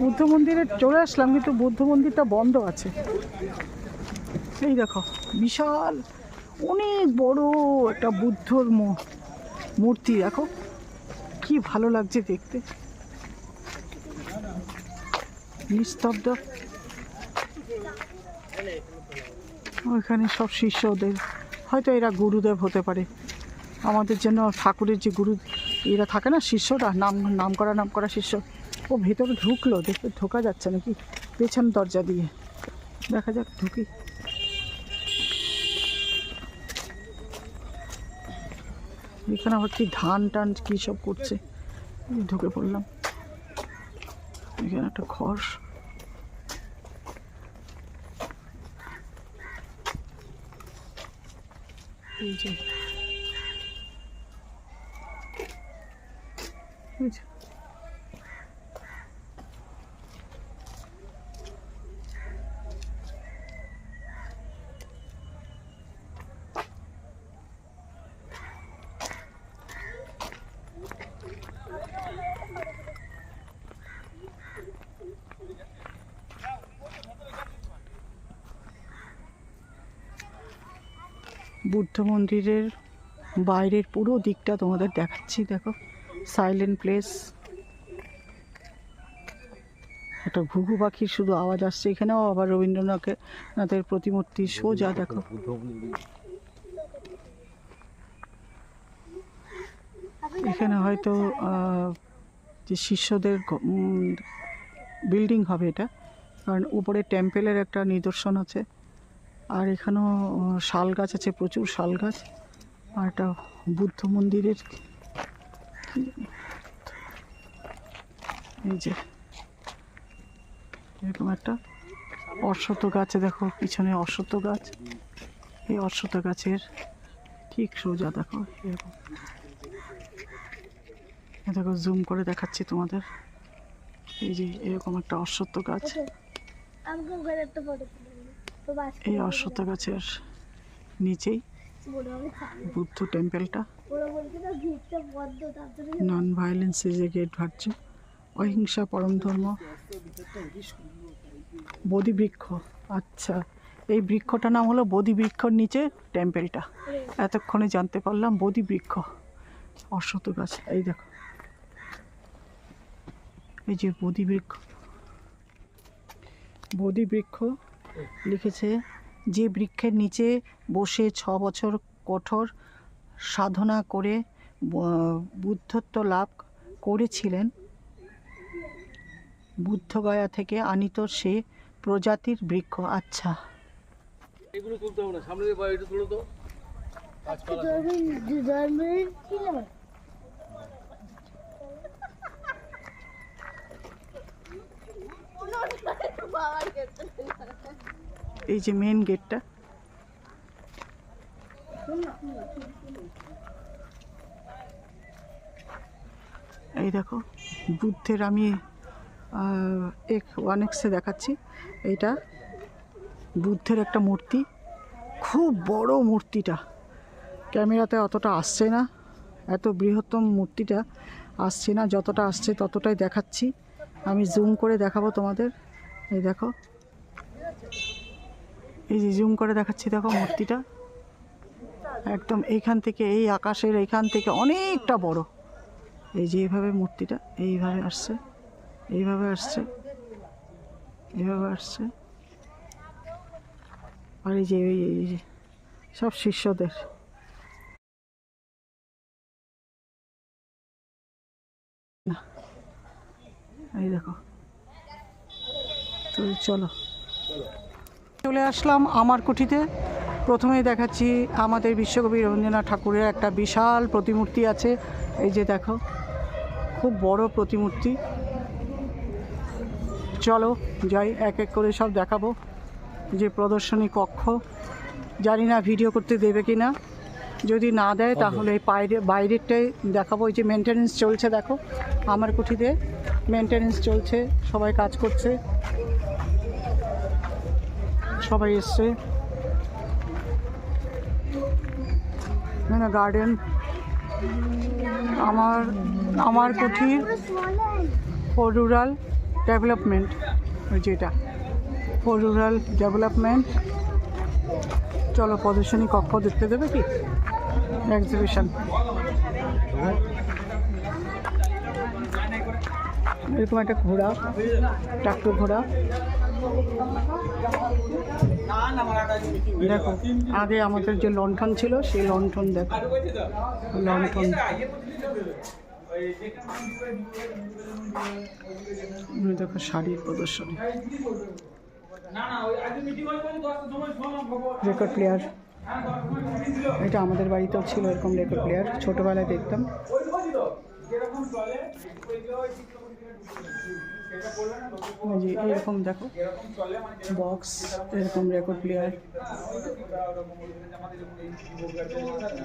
বুদ্ধ মন্দিরে চলে আসলাম, কিন্তু বুদ্ধ মন্দিরটা বন্ধ আছে। এই দেখো, বিশাল, অনেক বড় একটা বুদ্ধর মূর্তি। দেখো, কি ভালো লাগছে দেখতে। নিস্তব্ধ। ওইখানে সব শিষ্যদের, হয়তো এরা গুরুদেব হতে পারে। আমাদের জন্য ঠাকুরের যে গুরু এরা থাকে না শিষ্যরা নাম নাম করা নাম করা শিষ্য ও ভেতরে ঢুকলো, দেখতে ঢোকা যাচ্ছে নাকি? পেছন দরজা দিয়ে। দেখা যাক, ঢুকি। এখানে আবার কি ধান টান, কী সব করছে? ঢুকে পড়লাম। এখানে একটা ঘর। এই যে এই যে। বুদ্ধ মন্দিরের বাইরের পুরো দিকটা তোমাদের দেখাচ্ছি দেখো। সাইলেন্ট প্লেস একটা ঘুঘু পাখির শুধু আওয়াজ আসছে এখানেও, আবার রবীন্দ্রনাথের নাথের প্রতিমূর্তি সোজা দেখো। এখানে হয়তো যে শিষ্যদের বিল্ডিং হবে এটা, কারণ উপরে টেম্পেলের একটা নিদর্শন আছে। আর এখানেও শাল গাছ আছে, প্রচুর শাল গাছ। আর একটা বুদ্ধ মন্দিরের এই যে এরকম একটা অশ্বত্থ গাছে দেখো পিছনে অশ্বত্থ গাছ। এই অশ্বত্থ গাছের ঠিক সোজা দেখো এরকম। দেখো জুম করে দেখাচ্ছি তোমাদের। এই যে এরকম একটা অশ্বত্থ গাছ। এই অশ্বত্থ গাছের নিচেই Buddha টেম্পেলটা। Non violence a great virtue অহিংসা পরম ধর্ম। বোধি বৃক্ষ আচ্ছা এই বৃক্ষটার নাম হলো বোধি বৃক্ষর নিচে টেম্পেলটা। এতক্ষণে জানতে পারলাম বোধি বৃক্ষ অশ্বত্থ গাছ, এই দেখো। এই যে বোধি বৃক্ষ বোধি বৃক্ষ লিখেছে যে বৃক্ষের নিচে বসে ছ বছর কঠোর সাধনা করে বুদ্ধত্ব লাভ করেছিলেন বুদ্ধগয়া থেকে আনিত সে প্রজাতির বৃক্ষ। আচ্ছা। এগুলো তুলতে হবে না সামনে দিয়ে বাড়িটা তুলো তো জন্মদিন ছিল এই যে মেন গেটটা এই দেখো, বুদ্ধের আমি এক ওয়ান এক্সে দেখাচ্ছি। এইটা বুদ্ধের একটা মূর্তি। খুব বড় মূর্তিটা। ক্যামেরাতে অতটা আসছে না। এত বৃহত্তম মূর্তিটা আসছে না। যতটা আসছে ততটাই দেখাচ্ছি। আমি জুম করে দেখাবো তোমাদের। এই দেখো এই যে জুম করে দেখাচ্ছি, দেখো মূর্তিটা। একদম এইখান থেকে, এই আকাশের এইখান থেকে অনেকটা বড়। এই যে এইভাবে মূর্তিটা, এইভাবে আসছে এইভাবে আসছে এইভাবে আসছে। আর এই যে এই যে সব শিষ্যদের। এই দেখো। তো চলো। চলে আসলাম আমার কুঠিতে। প্রথমেই দেখাচ্ছি আমাদের বিশ্বকবি রবীন্দ্রনাথ ঠাকুরের একটা বিশাল প্রতিমূর্তি আছে। এই যে দেখো খুব বড় প্রতিমূর্তি। চলো যাই এক এক করে সব দেখাবো যে প্রদর্শনী কক্ষ। জানি না ভিডিও করতে দেবে কি না। যদি না দেয় তাহলে এই বাইরে বাইরেরটাই দেখাবো। এই যে মেনটেনেন্স চলছে দেখো। আমার কুঠিতে মেনটেনেন্স চলছে সবাই কাজ করছে। সবাই এসছে। গার্ডেন আমার আমার কুঠির ফর রুরাল ডেভেলপমেন্ট ওই যেটা ফর রুরাল ডেভেলপমেন্ট চলো প্রদর্শনী কক্ষ দেখতে দেবে কি? এক্সিবিশন এরকম একটা ঘোড়া ট্রাক্টর ঘোড়া। দেখো, আগে আমাদের যে লণ্ঠন ছিল, সেই লণ্ঠন দেখো। লণ্ঠন। দেখো শাড়ির প্রদর্শনী। রেকর্ড প্লেয়ার এটা আমাদের বাড়িতেও ছিল, এরকম রেকর্ড প্লেয়ার ছোটোবেলায় দেখতাম। যে এরকম দেখো। বক্স এরকম রেকর্ড প্লেয়ার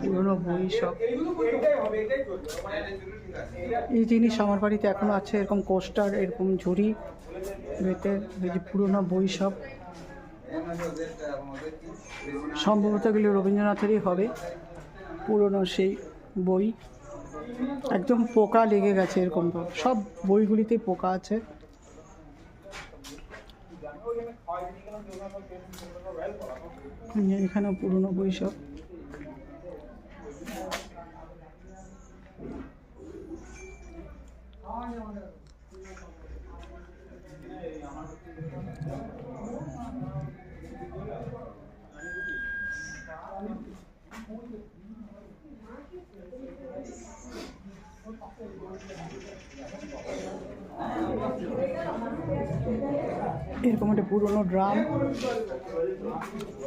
পুরোনো বই সব। এই জিনিস আমার বাড়িতে এখনও আছে, এরকম কোস্টার এরকম ঝুড়ি বেতের যে পুরোনো বই সব। সম্ভবত এগুলো রবীন্দ্রনাথেরই হবে, পুরোনো সেই বই। একদম পোকা লেগে গেছে এরকম সব বইগুলিতেই পোকা আছে। এখানেও পুরোনো বই সব এরকম একটা পুরোনো ড্রাম।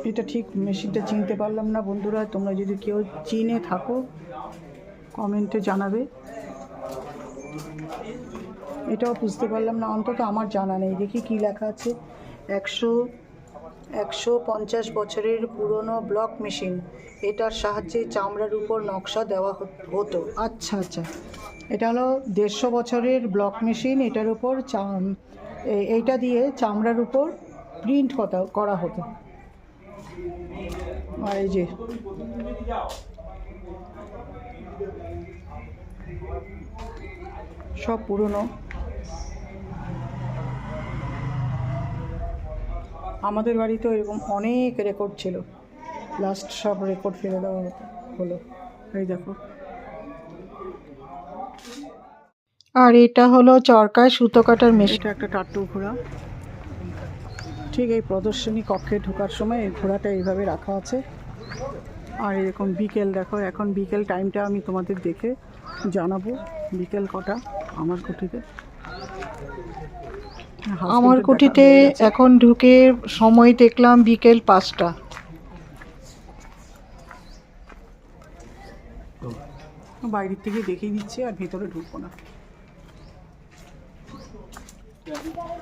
এটা ঠিক মেশিনটা চিনতে পারলাম না বন্ধুরা, তোমরা যদি কেউ চিনে থাকো, কমেন্টে জানাবে। এটাও বুঝতে পারলাম না, অন্তত আমার জানা নেই। দেখি কি লেখা আছে। একশো একশো পঞ্চাশ বছরের পুরনো ব্লক মেশিন। এটার সাহায্যে চামড়ার উপর নকশা দেওয়া হত- আচ্ছা আচ্ছা। এটা হলো দেড়শো বছরের ব্লক মেশিন, এটার উপর এ- এইটা দিয়ে চামড়ার উপর প্রিন্ট করা হতো। আর এই যে, সব পুরনো। আমাদের বাড়িতেও এরকম অনেক রেকর্ড ছিল। লাস্ট সব রেকর্ড ফেলে দেওয়া হলো। এই দেখো। আর এটা হলো চরকায় সুতো কাটার মেশিন। এটা একটা টাট্টু ঘোড়া। ঠিক এই প্রদর্শনী কক্ষে ঢোকার সময় এই ঘোড়াটা এইভাবে রাখা আছে। আর এরকম বিকেল দেখো এখন বিকেল টাইমটা আমি তোমাদের দেখে জানাব বিকেল কটা আমার কুঠিতে। আমার কুঠিতে এখন ঢুকে সময় দেখলাম বিকেল পাঁচটা। বাইরের থেকে দেখিয়ে দিচ্ছি আর ভেতরে ঢুকবো না।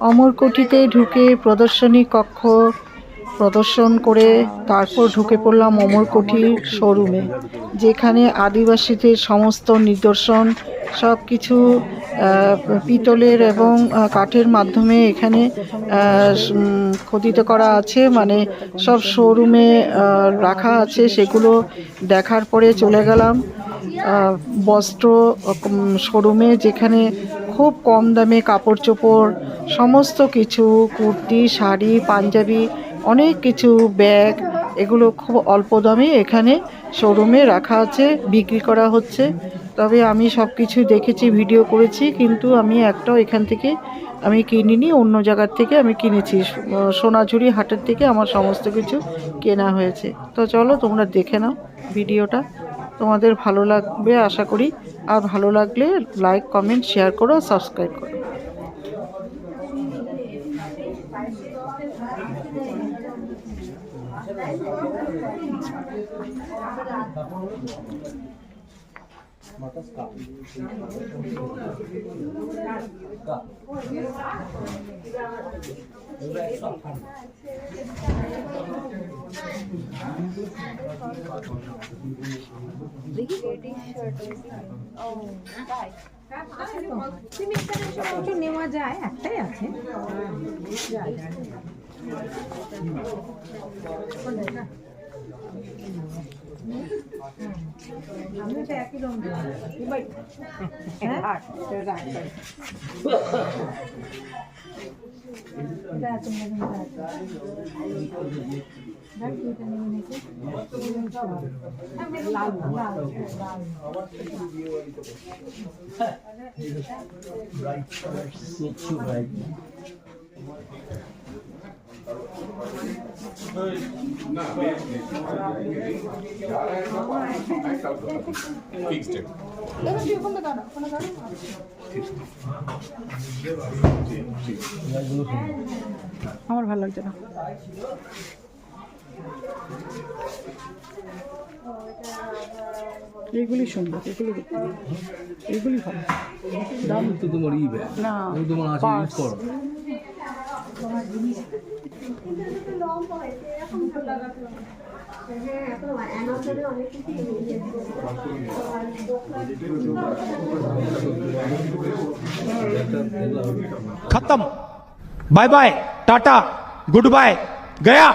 অমরকুঠিতে ঢুকে প্রদর্শনী কক্ষ প্রদর্শন করে তারপর ঢুকে পড়লাম অমরকুঠির শোরুমে, যেখানে আদিবাসীদের সমস্ত নিদর্শন সব কিছু পিতলের এবং কাঠের মাধ্যমে এখানে খোদিত করা আছে। মানে সব শোরুমে রাখা আছে। সেগুলো দেখার পরে চলে গেলাম বস্ত্র শোরুমে, যেখানে খুব কম দামে কাপড় চোপড় সমস্ত কিছু, কুর্তি, শাড়ি, পাঞ্জাবি, অনেক কিছু, ব্যাগ, এগুলো খুব অল্প দামে এখানে শোরুমে রাখা আছে, বিক্রি করা হচ্ছে। তবে আমি সব কিছু দেখেছি, ভিডিও করেছি, কিন্তু আমি একটাও এখান থেকে আমি কিনিনি, অন্য জায়গার থেকে আমি কিনেছি। সোনাঝুরি হাটের থেকে আমার সমস্ত কিছু কেনা হয়েছে। তো চলো তোমরা দেখে নাও ভিডিওটা। তোমাদের ভালো লাগবে আশা করি। আর ভালো লাগলে লাইক কমেন্ট শেয়ার করো সাবস্ক্রাইব করো। কিছু নেওয়া যায় একটাই আছে আমরা তো একই রঙ হ্যাঁ আমার ভালো লাগছে না। এগুলি সুন্দর এগুলি দেখতে হবে। এগুলি ভালো দাম তো তোমার ই ব্যাগ না তোমার আছে ইউজ করো লম্বা হয়েছে এরকম হ্যাঁ এখন অ্যামাজনে অনেক কিছু खत्म bye bye tata good bye गया